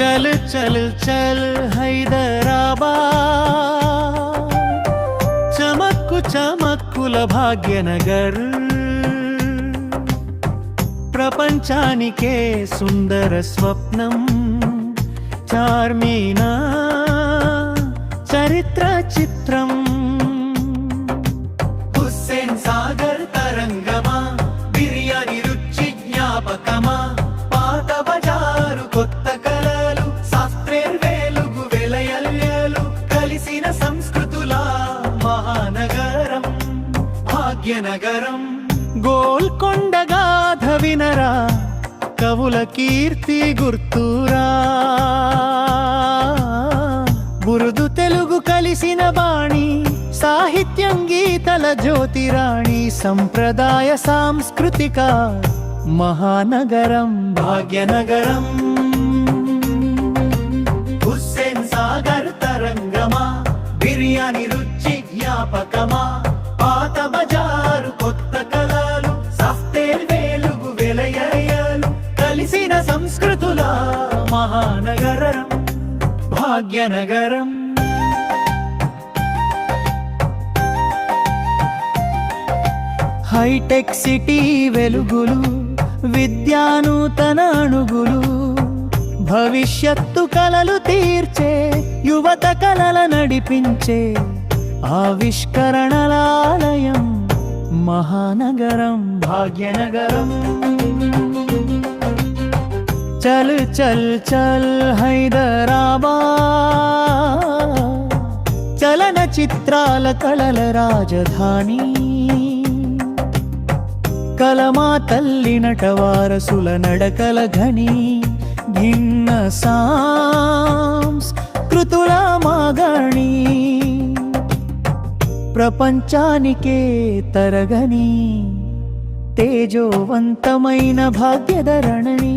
చల్ చల్ చల్ హైదరాబాద్ చమక్కు చమక్కుల భాగ్యనగర్ ప్రపంచానికే సుందర స్వప్నం చార్మీనా చరిత్ర చిత్రం భాగ్యనగరం. గోల్కొండ గాథ వినరా కవుల కీర్తి గుర్తురా. బురుదు తెలుగు కలిసిన బాణి సాహిత్యం గీతల జ్యోతిరాణి సంప్రదాయ సాంస్కృతిక మహానగరం. భాగ్యనగరం. హుస్సేన్ సాగర్ తరంగమా బిర్యానీ రుచి జ్ఞాపకమా. సంస్కృతుల మహానగరం భాగ్యనగరం. హైటెక్ సిటీ వెలుగులు విద్యానూతన అణుగులు. భవిష్యత్తు కలలు తీర్చే యువత కలల నడిపించే ఆవిష్కరణలాలయం మహానగరం భాగ్యనగరం. चल चल चल हैदराबाद। చలన చిత్రాల కళల రాజధాని కలమా తల్లి నటవారసుల నడకల ఘని భిన్న సాంస్కృతుల మాగణి ప్రపంచానికే తరగని తేజోవంతమైన భాగ్యధరణి